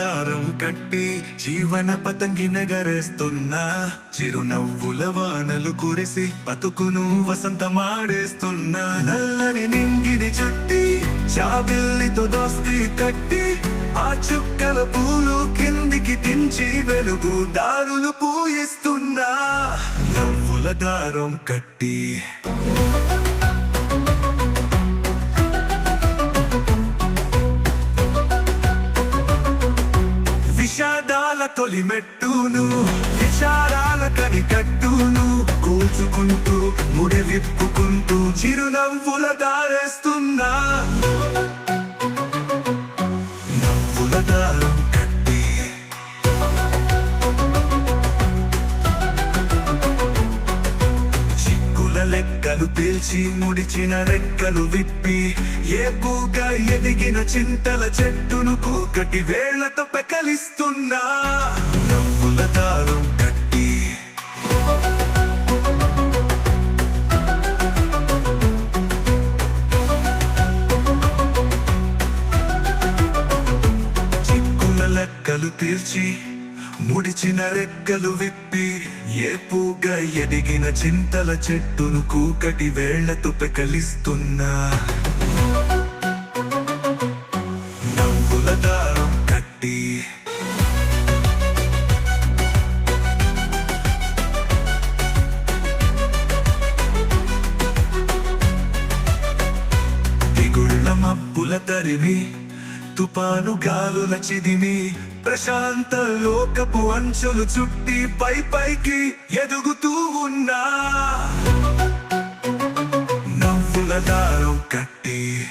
కట్టి జీవన పతంగి నగరేస్తున్నా చిరునవ్వుల వానలు కురిసి బతుకును వసంతమాడేస్తున్నా నల్లని నింగిని చుట్టి చాబిల్లితో దోస్తి కట్టి ఆ చుక్కల పూలు కిందికి దించి వెలుగు దారులు పూయిస్తున్నా నవ్వుల దారం కట్టి విషాదాల తొలి మెట్టును విచారాల కనికట్టును కూల్చుకుంటూ ముడి విప్పుకుంటూ చిరునవ్వుల దారేస్తున్నా. లెక్కలు పీల్చి ముడిచిన రెక్కలు విప్పి ఏపుగా ఎదిగిన చింతల చెట్టును కూకటి వేళ్ళతో పెకలిస్తున్నా. నవ్వుల దారం కట్టి. చిక్కుల లెక్కలు తీర్చి ముడిచిన రెక్కలు విప్పి ఏపుగా ఎదిగిన చింతల చెట్టును కూకటి వేళ్ళతో పెకలిస్తున్నా నవ్వుల దారం కట్టి. దిగుళ్ళ మబ్బుల తరిమి తుపాను గాలుల చిదిమి ప్రశాంత లోకపు అంచులు చుట్టి పై పైకి ఎదుగుతూ ఉన్నా. నవ్వుల దారం కట్టి.